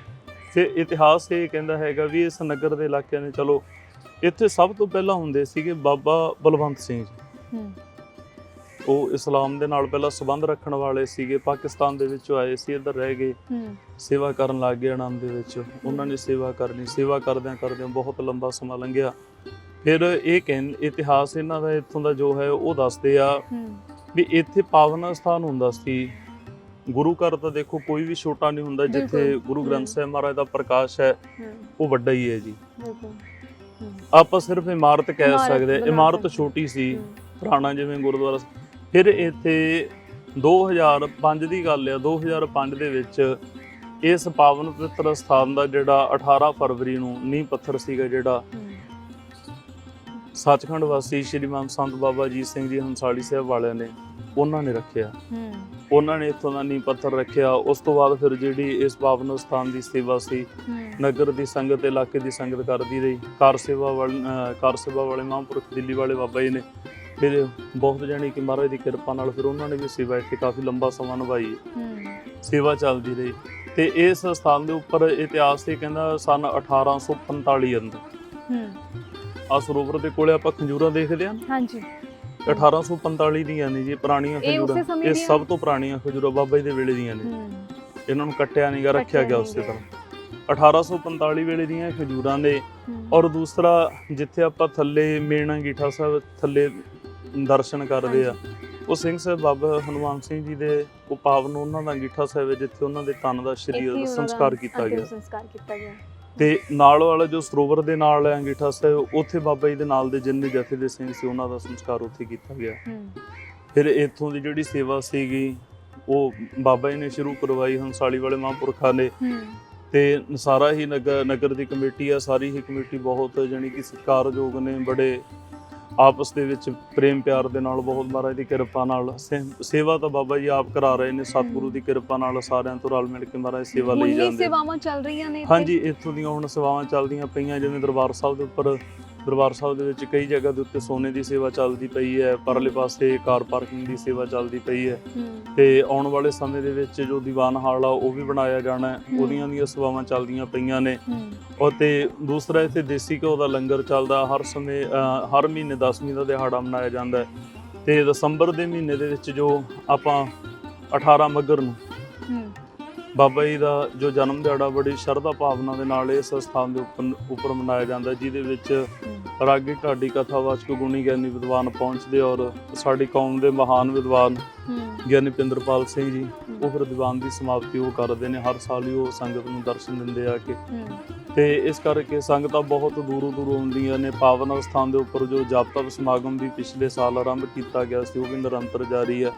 ਫਿਰ ਇਤਿਹਾਸ ਇਹ ਕਹਿੰਦਾ ਹੈਗਾ ਵੀ ਇਸ ਨਗਰ ਦੇ ਇਲਾਕਿਆਂ ਨੇ ਚਲੋ ਇੱਥੇ ਸਭ ਤੋਂ ਪਹਿਲਾਂ ਹੁੰਦੇ ਸੀਗੇ ਬਾਬਾ ਬਲਵੰਤ ਸਿੰਘ ਜੀ। ਉਹ ਇਸਲਾਮ ਦੇ ਨਾਲ ਪਹਿਲਾਂ ਸੰਬੰਧ ਰੱਖਣ ਵਾਲੇ ਸੀਗੇ ਪਾਕਿਸਤਾਨ ਦੇ ਵਿੱਚੋਂ ਆਏ ਸੀ ਇੱਧਰ ਰਹਿ ਗਏ। ਸੇਵਾ ਕਰਨ ਲੱਗ ਗਏ ਆਨੰਦ ਦੇ ਵਿੱਚ। ਉਹਨਾਂ ਨੇ ਸੇਵਾ ਕਰਨੀ ਸੇਵਾ ਕਰਦਿਆਂ ਕਰਦਿਆਂ ਬਹੁਤ ਲੰਬਾ ਸਮਾਂ ਲੰਘਿਆ। ਫਿਰ ਇਹ ਕਹਿੰ ਇਤਿਹਾਸ ਇਹਨਾਂ ਦਾ ਇੱਥੋਂ ਦਾ ਜੋ ਹੈ ਉਹ ਦੱਸਦੇ ਆ ਵੀ ਇੱਥੇ ਪਾਵਨ ਸਥਾਨ ਹੁੰਦਾ ਸੀ। ਗੁਰੂ ਘਰ ਤਾਂ ਦੇਖੋ ਕੋਈ ਵੀ ਛੋਟਾ ਨਹੀਂ ਹੁੰਦਾ ਜਿੱਥੇ। ਗੁਰੂ ਗ੍ਰੰਥ। ਸਾਹਿਬ ਮਹਾਰਾਜ ਦਾ ਪ੍ਰਕਾਸ਼ ਹੈ ਉਹ ਵੱਡਾ ਹੀ ਹੈ ਜੀ। ਆਪਾਂ ਸਿਰਫ ਇਮਾਰਤ ਕਹਿ ਸਕਦੇ ਇਮਾਰਤ। ਛੋਟੀ ਸੀ ਪੁਰਾਣਾ ਜਿਵੇਂ ਗੁਰਦੁਆਰਾ ਫਿਰ ਇੱਥੇ 2005 ਦੀ ਗੱਲ ਆ 2005 ਦੇ ਵਿੱਚ ਇਸ ਪਾਵਨ ਪਵਿੱਤਰ ਸਥਾਨ ਦਾ ਜਿਹੜਾ 18 ਫਰਵਰੀ ਨੂੰ ਨੀਂਹ ਪੱਥਰ ਸੀਗਾ ਜਿਹੜਾ ਸੱਚਖੰਡ ਵਾਸੀ ਸ਼੍ਰੀਮਾਨ ਸੰਤ ਬਾਬਾ ਜੀ ਸਿੰਘ ਜੀ ਹੰਸਾਲੀ ਸਾਹਿਬ ਵਾਲਿਆਂ ਨੇ ਉਹਨਾਂ ਨੇ ਰੱਖਿਆ। ਹੂੰ। ਉਹਨਾਂ ਨੇ ਇੱਥੋਂ ਦਾ ਨੀਂਹ ਪੱਥਰ ਰੱਖਿਆ। ਉਸ ਤੋਂ ਬਾਅਦ ਫਿਰ ਜਿਹੜੀ ਇਸ ਪਾਵਨ ਸਥਾਨ ਦੀ ਸੇਵਾ ਸੀ ਹੂੰ। ਨਗਰ ਦੀ ਸੰਗਤ ਇਲਾਕੇ ਦੀ ਸੰਗਤ ਕਰਦੀ ਰਹੀ। ਕਾਰ ਸੇਵਾ ਵਾਲੇ ਕਾਰ ਸੇਵਾ ਵਾਲੇ ਮਹਾਂਪੁਰਖ ਦਿੱਲੀ ਵਾਲੇ ਬਾਬਾ ਜੀ ਨੇ ਫਿਰ ਬਹੁਤ ਜਾਣੀ ਕਿ ਮਹਾਰਾਜ ਦੀ ਕਿਰਪਾ ਨਾਲ ਫਿਰ ਉਹਨਾਂ ਨੇ ਵੀ ਸੇਵਾ ਇੱਥੇ ਕਾਫੀ ਲੰਬਾ ਸਮਾਂ ਨਿਭਾਈ। ਹੂੰ। ਸੇਵਾ ਚੱਲਦੀ ਰਹੀ। ਤੇ ਇਸ ਸਥਾਨ ਦੇ ਉੱਪਰ ਇਤਿਹਾਸ ਇਹ ਕਹਿੰਦਾ ਸਨ 1845 ਅੰਦਰ। ਹੂੰ। ਆ ਸਰੋਵਰ ਦੇ ਕੋਲੇ ਆਪਾਂ ਖੰਜੂਰਾਂ ਦੇਖਦੇ ਆ ਹਾਂਜੀ। 1845 ਦੀਆਂ ਨੇ ਜੀ ਪੁਰਾਣੀਆਂ ਇਹ ਉਸੇ ਖੰਜੂਰਾਂ ਸਮੇਂ ਇਹ ਦੀਆਂ? ਸਭ ਤੋਂ ਪੁਰਾਣੀਆਂ ਖੰਜੂਰਾਂ ਬਾਬਾ ਜੀ ਦੇ ਵੇਲੇ ਦੀਆਂ ਨੇ। ਹੂੰ। ਇਹਨਾਂ ਨੂੰ ਕੱਟਿਆ ਨਹੀਂਗਾ ਰੱਖਿਆ ਗਿਆ ਨਹੀਂ ਉਸੇ। ਤਰ੍ਹਾਂ। 1845 ਵੇਲੇ ਦੀਆਂ ਇਹ ਖੰਜੂਰਾਂ ਨੇ ਹੂੰ। ਔਰ ਦੂਸਰਾ ਜਿੱਥੇ ਆਪਾਂ ਥੱਲੇ ਮੇਨ ਅੰਗੀਠਾ ਸਾਹਿਬ ਥੱਲੇ ਦਰਸ਼ਨ ਕਰਦੇ ਆ ਉਹ ਸਿੰਘ ਸਾਹਿਬ ਬਾਬਾ ਹਨੂਮਾਨ ਸਿੰਘ ਜੀ ਦੇ ਉਹ ਪਾਵਨ ਉਹਨਾਂ ਦਾ ਅੰਗੀਠਾ ਸਾਹਿਬ ਹੈ ਜਿੱਥੇ ਉਹਨਾਂ ਦੇ ਤਨ ਦਾ ਇੱਥੇ ਹੀ ਸਰੀਰ ਉਹਨਾਂ ਦਾ ਸੰਸਕਾਰ ਕੀਤਾ ਅੰਤਿਮ ਗਿਆ ਸੰਸਕਾਰ ਕੀਤਾ ਗਿਆ। ਤੇ ਨਾਲ ਵਾਲਾ ਜੋ ਸਰੋਵਰ ਦੇ ਨਾਲ ਹੈ ਅੰਗੀਠਾ ਸਾਹਿਬ ਉੱਥੇ ਬਾਬਾ ਜੀ ਦੇ ਨਾਲ ਦੇ ਜਿੰਨੇ ਜਥੇ ਦੇ ਸਿੰਘ ਸੀ ਉਹਨਾਂ ਦਾ ਸੰਸਕਾਰ ਉੱਥੇ ਕੀਤਾ ਗਿਆ। ਫਿਰ ਇੱਥੋਂ ਦੀ ਜਿਹੜੀ ਸੇਵਾ ਸੀਗੀ ਉਹ ਬਾਬਾ ਜੀ ਨੇ ਸ਼ੁਰੂ ਕਰਵਾਈ ਹੰਸਾਲੀ ਵਾਲੇ ਮਹਾਂਪੁਰਖਾਂ ਨੇ। ਤੇ ਸਾਰਾ ਹੀ ਨਗਰ ਨਗਰ ਦੀ ਕਮੇਟੀ ਆ ਸਾਰੀ ਹੀ ਕਮੇਟੀ ਬਹੁਤ ਜਾਣੀ ਕਿ ਸਤਿਕਾਰਯੋਗ ਨੇ ਬੜੇ ਆਪਸ ਦੇ ਵਿੱਚ ਪ੍ਰੇਮ ਪਿਆਰ ਦੇ ਨਾਲ ਬਹੁਤ ਮਹਾਰਾਜ ਦੀ ਕਿਰਪਾ ਨਾਲ ਸੇਵਾ ਤਾਂ ਬਾਬਾ ਜੀ ਆਪ ਕਰਾ ਰਹੇ ਨੇ ਸਤਿਗੁਰੂ ਦੀ ਕਿਰਪਾ ਨਾਲ ਸਾਰਿਆਂ ਤੋਂ ਰਲ ਮਿਲ ਕੇ ਮਹਾਰਾਜ ਸੇਵਾ ਲਈ ਜਾਂਦੇ ਨੇ। ਸੇਵਾਵਾਂ ਚੱਲ ਰਹੀਆਂ ਨੇ? ਹਾਂਜੀ ਇੱਥੋਂ ਦੀਆਂ ਹੁਣ ਸੇਵਾਵਾਂ ਚੱਲਦੀਆਂ ਪਈਆਂ ਜਿਵੇਂ ਦਰਬਾਰ ਸਾਹਿਬ ਦੇ ਉੱਪਰ ਦਰਬਾਰ ਸਾਹਿਬ ਦੇ ਵਿੱਚ ਕਈ ਜਗ੍ਹਾ ਦੇ ਉੱਤੇ ਸੋਨੇ ਦੀ ਸੇਵਾ ਚੱਲਦੀ ਪਈ ਹੈ ਪਰਲੇ ਪਾਸੇ ਕਾਰ ਪਾਰਕਿੰਗ ਦੀ ਸੇਵਾ ਚੱਲਦੀ ਪਈ ਹੈ। ਤੇ ਆਉਣ ਵਾਲੇ ਸਮੇਂ ਦੇ ਵਿੱਚ ਜੋ ਦੀਵਾਨ ਹਾਲ ਆ ਉਹ ਵੀ ਬਣਾਇਆ ਜਾਣਾ। ਉਹਦੀਆਂ ਦੀਆਂ ਸੇਵਾਵਾਂ ਚੱਲਦੀਆਂ ਪਈਆਂ ਨੇ। ਹੂੰ। ਉਹ ਤੇ ਦੂਸਰਾ ਇੱਥੇ ਦੇਸੀ ਘਿਓ ਦਾ ਲੰਗਰ ਚੱਲਦਾ ਹਰ ਸਮੇਂ ਹਰ ਮਹੀਨੇ 10ਵੀਂ ਦਾ ਦਿਹਾੜਾ ਮਨਾਇਆ ਜਾਂਦਾ ਤੇ ਦਸੰਬਰ ਦੇ ਮਹੀਨੇ ਦੇ ਵਿੱਚ ਜੋ ਆਪਾਂ 18 ਮੱਗਰ ਨੂੰ ਬਾਬਾ ਜੀ ਦਾ ਜੋ ਜਨਮ ਦਿਹਾੜਾ ਬੜੀ ਸ਼ਰਧਾ ਭਾਵਨਾ ਦੇ ਨਾਲ ਇਸ ਸਥਾਨ ਦੇ ਉੱਪਰ ਉੱਪਰ ਮਨਾਇਆ ਜਾਂਦਾ, ਜਿਹਦੇ ਵਿੱਚ ਰਾਗੀ ਢਾਡੀ ਕਥਾਵਾਚਕ ਗੁਣੀ ਗਿਆਨੀ ਵਿਦਵਾਨ ਪਹੁੰਚਦੇ ਔਰ ਸਾਡੀ ਕੌਮ ਦੇ ਮਹਾਨ ਵਿਦਵਾਨ ਹੂੰ ਗਿਆਨੀ ਪਿੰਦਰਪਾਲ ਸਿੰਘ ਜੀ ਉਹ ਫਿਰ ਦੀਵਾਨ ਦੀ ਸਮਾਪਤੀ ਉਹ ਕਰਦੇ ਨੇ ਹਰ ਸਾਲ ਹੀ ਉਹ ਸੰਗਤ ਨੂੰ ਦਰਸ਼ਨ ਦਿੰਦੇ ਆ ਕਿ। ਤੇ ਇਸ ਕਰਕੇ ਸੰਗਤਾਂ ਬਹੁਤ ਦੂਰੋਂ ਦੂਰੋਂ ਆਉਂਦੀਆਂ ਨੇ ਪਾਵਨ ਸਥਾਨ ਦੇ ਉੱਪਰ ਜੋ ਜਪ ਤਪ ਸਮਾਗਮ ਵੀ ਪਿਛਲੇ ਸਾਲ ਆਰੰਭ ਕੀਤਾ ਗਿਆ ਸੀ ਉਹ ਵੀ ਨਿਰੰਤਰ ਜਾਰੀ ਹੂੰ।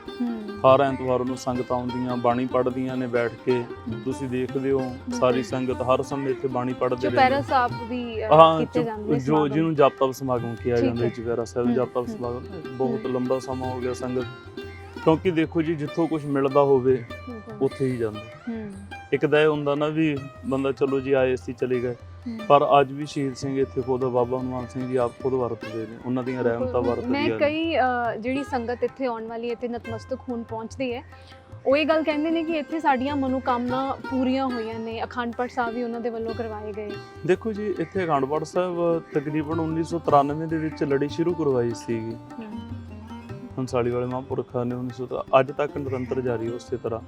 ਹਰ ਐਤਵਾਰ ਨੂੰ ਸੰਗਤਾਂ ਆਉਂਦੀਆਂ ਬਾਣੀ ਪੜ੍ਹਦੀਆਂ ਨੇ ਬੈਠ ਕੇ ਤੁਸੀਂ ਦੇਖਦੇ ਹੋ ਸਾਰੀ ਸੰਗਤ ਹਰ ਸਮੇਂ ਇੱਥੇ ਬਾਣੀ ਪੜ੍ਹਦੇ ਚੁਪਹਿਰਾ ਰਹਿੰਦੇ। ਸਾਹਿਬ ਵੀ ਕੀਤੇ ਜਾਂਦੇ ਨੇ ਜੋ। ਜਿਹਨੂੰ ਜਪ ਤਪ ਸਮਾਗਮ ਕਿਹਾ ਜਾਂਦਾ ਚੁਪਹਿਰਾ ਸਾਹਿਬ ਜਪ ਤਪ। ਸਮਾਗਮ ਬਹੁਤ ਲੰਬਾ ਸਮਾਂ ਹੋ ਗਿਆ ਸੰਗਤ ਕਿਉਂਕਿ ਦੇਖੋ ਜੀ ਜਿੱਥੋਂ ਕੁਝ ਮਿਲਦਾ ਹੋਵੇ ਉੱਥੇ ਹੀ ਜਾਂਦਾ। ਇੱਕ ਤਾਂ ਇਹ ਹੁੰਦਾ ਨਾ ਵੀ ਬੰਦਾ ਚਲੋ ਜੀ ਆਏ ਸੀ ਚਲੇ ਗਏ। ਪਰ ਅੱਜ ਵੀ ਸ਼ਹੀਦ ਸਿੰਘ ਇੱਥੇ ਖੁਦ ਬਾਬਾ ਹਨੂਮਾਨ ਸਿੰਘ ਜੀ ਆਪ ਖੁਦ ਵਰਤਦੇ ਨੇ। ਉਹਨਾਂ ਦੀਆਂ ਰਹਿਮਤਾਂ ਮੈਂ ਵਰਤਦੀਆਂ ਨੇ। ਕਈ ਜਿਹੜੀ ਸੰਗਤ ਇੱਥੇ ਆਉਣ ਵਾਲੀ ਹੈ ਤੇ ਨਤਮਸਤਕ ਹੋਣ ਪਹੁੰਚਦੀ ਹੈ ਉਹ ਇਹ ਗੱਲ ਕਹਿੰਦੇ ਨੇ ਕਿ ਇੱਥੇ ਸਾਡੀਆਂ ਮਨੋਕਾਮਨਾ ਪੂਰੀਆਂ ਹੋਈਆਂ ਨੇ। ਅਖੰਡ ਪਾਠ ਸਾਹਿਬ ਵੀ ਉਹਨਾਂ ਦੇ ਵੱਲੋਂ ਕਰਵਾਏ ਗਏ। ਦੇਖੋ ਜੀ ਇੱਥੇ ਅਖੰਡਪੜ ਸਾਹਿਬ ਤਕਰੀਬਨ 1993 ਦੇ ਵਿੱਚ ਲੜੀ ਸ਼ੁਰੂ ਕਰਵਾਈ ਸੀਗੀ। ਹੰਸਾਲੀ ਵਾਲੇ ਮਹਾਂਪੁਰਖਾਂ ਨੇ 1900 ਅੱਜ ਤੱਕ ਨਿਰੰਤਰ ਜਾਰੀ ਉਸੇ ਤਰ੍ਹਾਂ।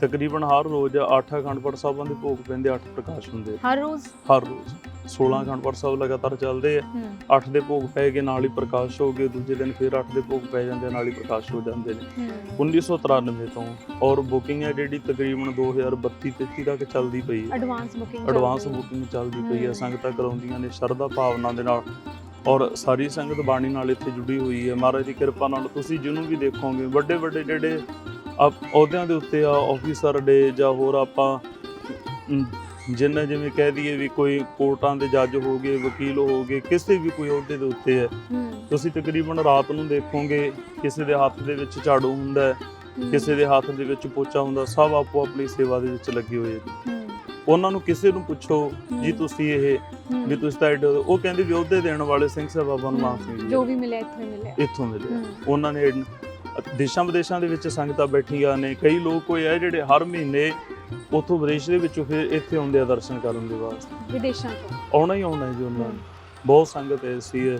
ਤਕਰੀਬਨ ਹਰ ਰੋਜ਼ 8 ਅਖੰਡਪੜ ਸਾਹਿਬਾਂ ਦੇ ਭੋਗ ਪੈਂਦੇ 8 ਪ੍ਰਕਾਸ਼ ਹੁੰਦੇ ਹਰ ਰੋਜ਼? ਹਰ ਰੋਜ਼। 16 ਅਖੰਡਪੜ ਸਾਹਿਬ ਲਗਾਤਾਰ ਚੱਲਦੇ ਆ। ਹੂੰ। 8 ਦੇ ਭੋਗ ਪੈ ਗਏ ਨਾਲ ਹੀ ਪ੍ਰਕਾਸ਼ ਹੋ ਗਏ। ਦੂਜੇ ਦਿਨ ਫਿਰ 8 ਦੇ ਭੋਗ ਪੈ ਜਾਂਦੇ ਨਾਲ ਹੀ ਪ੍ਰਕਾਸ਼ ਹੋ ਜਾਂਦੇ ਨੇ। ਹੂੰ। 1993 ਤੋਂ ਔਰ ਬੁਕਿੰਗ ਹੈ ਜਿਹੜੀ ਤਕਰੀਬਨ 2032 33 ਤੱਕ ਚੱਲਦੀ ਪਈ ਹੈ। ਐਡਵਾਂਸ ਬੁਕਿੰਗ ਐਡਵਾਂਸ ਬੁਕਿੰਗ ਚੱਲਦੀ ਪਈ ਹੈ। ਸੰਗਤਾਂ ਕਰਾਉਂਦੀਆਂ ਨੇ ਸ਼ਰਧਾ ਭਾਵਨਾ ਦੇ ਨਾਲ। ਔਰ ਸਾਰੀ ਸੰਗਤ ਬਾਣੀ ਨਾਲ ਇੱਥੇ ਜੁੜੀ ਹੋਈ ਹੈ। ਮਹਾਰਾਜ ਦੀ ਕਿਰਪਾ ਨਾਲ ਤੁਸੀਂ ਜਿਹਨੂੰ ਵੀ ਦੇਖੋਗੇ ਵੱਡੇ ਵੱਡੇ ਜਿਹੜੇ ਅਹੁਦਿਆਂ ਦੇ ਉੱਤੇ ਆ ਆਫੀਸਰ ਡੇ ਜਾਂ ਹੋਰ ਆਪਾਂ ਜਿੰਨਾ ਜਿਵੇਂ ਕਹਿ ਦਈਏ ਵੀ ਕੋਈ ਕੋਰਟਾਂ ਦੇ ਜੱਜ ਹੋ ਗਏ ਵਕੀਲ ਹੋ ਗਏ ਕਿਸੇ ਵੀ ਕੋਈ ਅਹੁਦੇ ਦੇ ਉੱਤੇ ਹੈ। ਤੁਸੀਂ ਤਕਰੀਬਨ ਰਾਤ ਨੂੰ ਦੇਖੋਗੇ ਕਿਸੇ ਦੇ ਹੱਥ ਦੇ ਵਿੱਚ ਝਾੜੂ ਹੁੰਦਾ ਹੈ ਕਿਸੇ ਦੇ ਹੱਥ ਦੇ ਵਿੱਚ ਪੋਚਾ ਹੁੰਦਾ ਸਭ ਆਪੋ ਆਪਣੀ ਸੇਵਾ ਦੇ ਵਿੱਚ ਲੱਗੇ ਹੋਏ ਨੇ ਹੂੰ, ਉਹਨਾਂ ਨੂੰ ਕਿਸੇ ਨੂੰ ਪੁੱਛੋ ਜੀ। ਤੁਸੀਂ ਇਹ ਵੀ ਤੁਸੀਂ ਤਾਂ ਐਡੇ ਉਹ ਕਹਿੰਦੇ ਵੀ ਉਹਦੇ ਦੇਣ ਵਾਲੇ ਸਿੰਘ ਸਾਹਿਬ ਬਾਬਾ ਹਨੂਮਾਨ ਸਿੰਘ ਜੀ ਜੋ ਵੀ ਮਿਲਿਆ ਇੱਥੇ ਮਿਲਿਆ। ਇੱਥੋਂ ਮਿਲੇ ਹੂੰ, ਉਹਨਾਂ ਨੇ ਦੇਸ਼ਾਂ ਵਿਦੇਸ਼ਾਂ ਦੇ ਵਿੱਚ ਸੰਗਤਾਂ ਬੈਠੀਆਂ ਨੇ। ਕਈ ਲੋਕ ਕੋਈ ਹੈ ਜਿਹੜੇ ਹਰ ਮਹੀਨੇ ਉੱਥੋਂ ਵਿਦੇਸ਼ ਦੇ ਵਿੱਚੋਂ ਫਿਰ ਇੱਥੇ ਆਉਂਦੇ ਆ ਦਰਸ਼ਨ ਕਰਨ ਦੇ ਵਾਸਤੇ। ਵਿਦੇਸ਼ਾਂ ਤੋਂ। ਆਉਣਾ ਹੀ ਆਉਣਾ ਹੈ ਜੀ ਉਹਨਾਂ ਨੇ। ਬਹੁਤ ਸੰਗਤ ਐਸੀ ਹੈ।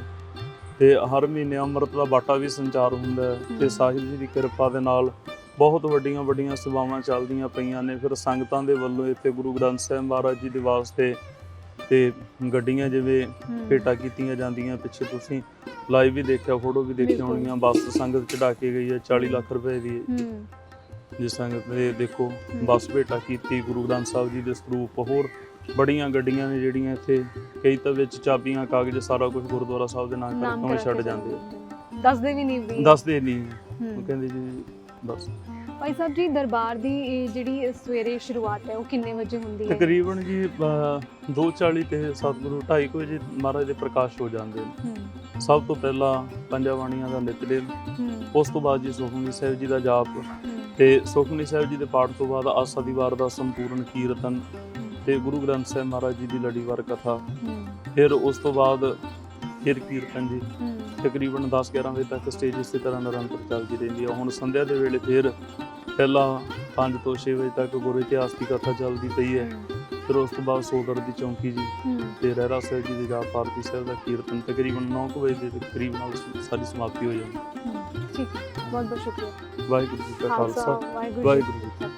ਤੇ ਹਰ ਮਹੀਨੇ ਅੰਮ੍ਰਿਤ ਦਾ ਬਾਟਾ ਵੀ ਸੰਚਾਰ ਹੁੰਦਾ ਹੈ। ਤੇ। ਸਾਹਿਬ ਜੀ ਦੀ ਕਿਰਪਾ ਦੇ ਨਾਲ ਬਹੁਤ ਵੱਡੀਆਂ ਵੱਡੀਆਂ ਸੇਵਾਵਾਂ ਚੱਲਦੀਆਂ ਪਈਆਂ ਨੇ ਫਿਰ ਸੰਗਤਾਂ ਦੇ ਵੱਲੋਂ ਇੱਥੇ ਗੁਰੂ ਗ੍ਰੰਥ ਸਾਹਿਬ ਮਹਾਰਾਜ ਜੀ ਦੇ ਵਾਸਤੇ ਤੇ ਗੱਡੀਆਂ ਜਿਵੇਂ ਭੇਟਾ ਕੀਤੀਆਂ ਜਾਂਦੀਆਂ ਪਿੱਛੇ ਤੁਸੀਂ ਲਾਈਵ ਵੀ ਦੇਖਿਆ ਫੋਟੋ ਵੀ ਦੇਖੀ। ਹੋਣੀਆਂ ਬੱਸ ਸੰਗਤ ਚੜਾ ਕੇ ਗਈ ਹੈ 40 ਲੱਖ ਰੁਪਏ ਦੀ ਜਿਸ ਸੰਗਤ ਨੇ ਦੇਖੋ। ਬੱਸ ਭੇਟਾ ਕੀਤੀ ਗੁਰੂ ਗ੍ਰੰਥ ਸਾਹਿਬ ਜੀ ਦੇ ਸਰੂਪ ਹੋਰ ਬੜੀਆਂ ਗੱਡੀਆਂ ਨੇ ਜਿਹੜੀਆਂ ਇੱਥੇ ਕਈ ਤਾਂ ਵਿੱਚ ਚਾਬੀਆਂ ਕਾਗਜ਼ ਸਾਰਾ ਕੁਝ ਗੁਰਦੁਆਰਾ ਸਾਹਿਬ ਦੇ ਨਾਂ ਨਾਮ ਕਰਕੇ ਛੱਡ ਜਾਂਦੇ। ਦੱਸਦੇ ਵੀ ਨਹੀਂ ਵੀ ਦੱਸਦੇ ਨਹੀਂ। ਉਹ ਕਹਿੰਦੇ ਜੀ ਬਸ। ਭਾਈ ਸਾਹਿਬ ਜੀ ਦਰਬਾਰ ਦੀ ਇਹ ਜਿਹੜੀ ਸਵੇਰੇ ਸ਼ੁਰੂਆਤ ਹੈ ਉਹ ਕਿੰਨੇ ਵਜੇ ਹੁੰਦੀ ਹੈ? ਤਕਰੀਬਨ ਜੀ 2:40 ਤੇ ਸਤਿਗੁਰੂ 2:30 ਵਜੇ ਮਹਾਰਾਜ ਦੇ ਪ੍ਰਕਾਸ਼ ਹੋ ਜਾਂਦੇ ਨੇ। ਸਭ ਤੋਂ ਪਹਿਲਾਂ ਪੰਜਾਂ ਬਾਣੀਆਂ ਦਾ ਨਿਤਨੇਮ ਉਸ ਤੋਂ ਬਾਅਦ ਜੀ ਸੁਖਮਨੀ ਸਾਹਿਬ ਜੀ ਦਾ ਜਾਪ ਤੇ ਸੁਖਮਨੀ ਸਾਹਿਬ ਜੀ ਦੇ ਪਾਠ ਤੋਂ ਬਾਅਦ ਆਸਾ ਦੀ ਵਾਰ ਦਾ ਸੰਪੂਰਨ ਕੀਰਤਨ ਤੇ ਗੁਰੂ ਗ੍ਰੰਥ ਸਾਹਿਬ ਮਹਾਰਾਜ ਜੀ ਦੀ ਲੜੀਵਾਰ ਕਥਾ। ਫਿਰ ਉਸ ਤੋਂ ਬਾਅਦ ਫਿਰ ਕੀਰਤਨ ਜੀ। ਤਕਰੀਬਨ 10-11 ਵਜੇ ਤੱਕ ਸਟੇਜ ਇਸੇ ਤਰ੍ਹਾਂ ਨਿਰੰਤਰ ਚੱਲਦੀ ਰਹਿੰਦੀ ਹੈ ਹੁਣ ਸੰਧਿਆ ਦੇ ਵੇਲੇ ਫਿਰ ਪਹਿਲਾਂ 5 ਤੋਂ 6 ਵਜੇ ਤੱਕ ਗੁਰੂ ਇਤਿਹਾਸ ਦੀ ਕਥਾ ਚੱਲਦੀ ਪਈ ਹੈ। ਫਿਰ ਉਸ ਤੋਂ ਬਾਅਦ ਸੋਦਰ ਦੀ ਚੌਂਕੀ ਜੀ ਤੇ ਰਹਿਰਾ ਸਾਹਿਬ ਜੀ ਦੀ ਜਾਪ ਪਾਰਤੀ ਸਾਹਿਬ ਦਾ ਕੀਰਤਨ ਤਕਰੀਬਨ 9 ਕੁ ਵਜੇ ਦੇ ਕਰੀਬ ਨਾਲ ਸਾਰੀ ਸਮਾਪਤੀ ਹੋ ਜਾਂਦੀ। ਹੂੰ, ਠੀਕ। ਬਹੁਤ ਬਹੁਤ ਸ਼ੁਕਰੀਆ। ਵਾਹਿਗੁਰੂ ਜੀ ਕਾ ਖਾਲਸਾ। ਵਾਹਿਗੁਰੂ ਜੀ ਵਾਹਿਗੁਰੂ ਜੀ ਕੀ ਫਤਿਹ।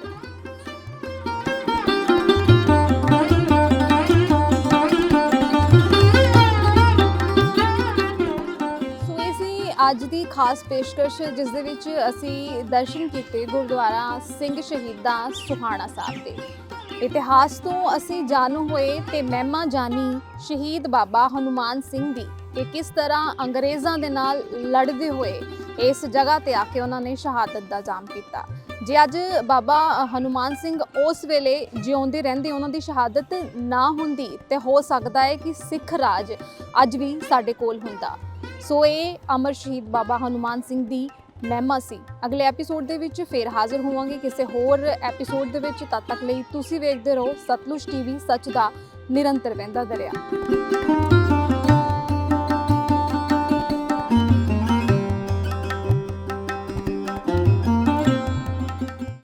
ਅੱਜ ਦੀ ਖਾਸ ਪੇਸ਼ਕਸ਼, ਜਿਸ ਦੇ ਵਿੱਚ ਅਸੀਂ ਦਰਸ਼ਨ ਕੀਤੇ ਗੁਰਦੁਆਰਾ ਸਿੰਘ ਸ਼ਹੀਦਾਂ ਸੁਹਾਣਾ ਸਾਹਿਬ ਦੇ। ਇਤਿਹਾਸ ਤੋਂ ਅਸੀਂ ਜਾਣੂ ਹੋਏ ਤੇ ਮਹਿਮਾ ਜਾਨੀ ਸ਼ਹੀਦ ਬਾਬਾ ਹਨੂਮਾਨ ਸਿੰਘ ਦੀ ਕਿ ਕਿਸ ਤਰ੍ਹਾਂ ਅੰਗਰੇਜ਼ਾਂ ਦੇ ਨਾਲ ਲੜਦੇ ਹੋਏ ਇਸ ਜਗ੍ਹਾ ਤੇ ਆ ਕੇ ਉਹਨਾਂ ਨੇ ਸ਼ਹਾਦਤ ਦਾ ਜਾਮ ਕੀਤਾ। ਜੇ ਅੱਜ ਬਾਬਾ ਹਨੂਮਾਨ ਸਿੰਘ ਉਸ ਵੇਲੇ ਜਿਉਂਦੇ ਰਹਿੰਦੇ, ਉਹਨਾਂ ਦੀ ਸ਼ਹਾਦਤ ਨਾ ਹੁੰਦੀ, ਤੇ ਹੋ ਸਕਦਾ ਹੈ ਕਿ ਸਿੱਖ ਰਾਜ ਅੱਜ ਵੀ ਸਾਡੇ ਕੋਲ ਹੁੰਦਾ। ਸੋ ਇਹ ਅਮਰ ਸ਼ਹੀਦ ਬਾਬਾ ਹਨੂਮਾਨ ਸਿੰਘ ਦੀ ਮਹਿਮਾ ਸੀ। ਅਗਲੇ ਐਪੀਸੋਡ ਦੇ ਵਿੱਚ ਫੇਰ ਹਾਜ਼ਰ ਹੋਵਾਂਗੇ ਕਿਸੇ ਹੋਰ ਐਪੀਸੋਡ ਦੇ ਵਿੱਚ। ਤਦ ਤੱਕ ਲਈ ਤੁਸੀਂ ਵੇਖਦੇ ਰਹੋ ਸਤਲੁਜ ਟੀਵੀ ਸੱਚ ਦਾ ਨਿਰੰਤਰ ਵਹਿੰਦਾ ਦਰਿਆ।